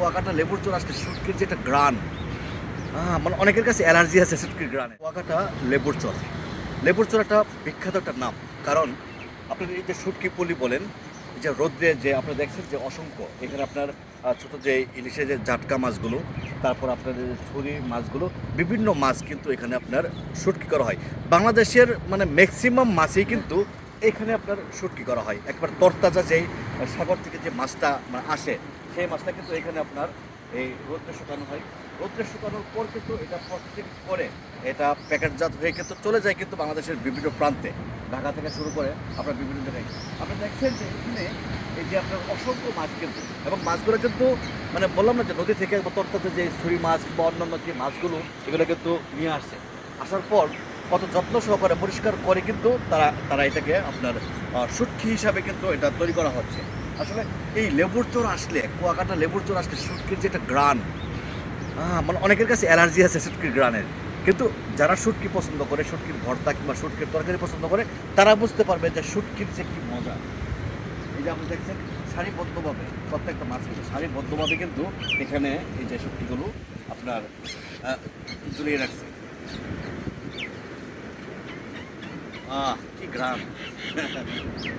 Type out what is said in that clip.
কুয়াকাটা লেবুর চোর আসলে শুটকির যেটা গ্রান আহ, মানে অনেকের কাছে অ্যালার্জি আছে শুটকির গ্রানে কুয়াকাটা লেবুর চর লেবুর চর একটা বিখ্যাত একটা নাম। কারণ আপনার এই যে শুটকি পুলি বলেন যে রোদ্রে যে আপনারা দেখছেন যে অসংখ্য এখানে আপনার ছোট যে ইলিশের যে জাটকা মাছগুলো তারপর আপনার যে ছুরি মাছগুলো বিভিন্ন মাছ কিন্তু এখানে আপনার শুটকি করা হয়। বাংলাদেশের মানে ম্যাক্সিমাম মাছই কিন্তু এখানে আপনার শুটকি করা হয়। একবার তরতাজা যেই সাগর থেকে যে মাছটা মানে আসে, সেই মাছটা কিন্তু এখানে আপনার এই রোদ্রে শুকানো হয়। রোদ্রে শুকানোর পর কিন্তু এটা প্রসেসিং করে এটা প্যাকেটজাত হয়ে কিন্তু চলে যায় কিন্তু বাংলাদেশের বিভিন্ন প্রান্তে। ঢাকা থেকে শুরু করে আপনার বিভিন্ন জায়গায়। আপনি দেখছেন যে এখানে এই যে আপনার অসংখ্য মাছ কিন্তু, এবং মাছগুলো কিন্তু মানে বললাম না যে নদী থেকে বা তরতাতে যে ছুরি মাছ বা অন্যান্য যে মাছগুলো, এগুলো কিন্তু নিয়ে আসছে আসার পর কত যত্ন সহকারে পরিষ্কার করে কিন্তু তারা তারা এটাকে আপনার শুটকি হিসাবে কিন্তু এটা তৈরি করা হচ্ছে। আসলে এই লেবুর চোর আসলে, কুয়াকাটা লেবুর চোর আসলে শুটকির একটা গ্রান মানে অনেকের কাছে অ্যালার্জি আছে শুটকির গ্রানের। কিন্তু যারা শুটকি পছন্দ করে শুটকির ভর্তা কিংবা শুটকির তরকারি পছন্দ করে, তারা বুঝতে পারবে যে শুটকির যে কি মজা। এই যে আপনি দেখছেন, সারিবদ্ধভাবে, প্রত্যেকটা মাছ কিন্তু সারিবদ্ধভাবে কিন্তু এখানে এই যে শুটকিগুলো আপনার ঝুলিয়ে রাখছে। Ah, que grave.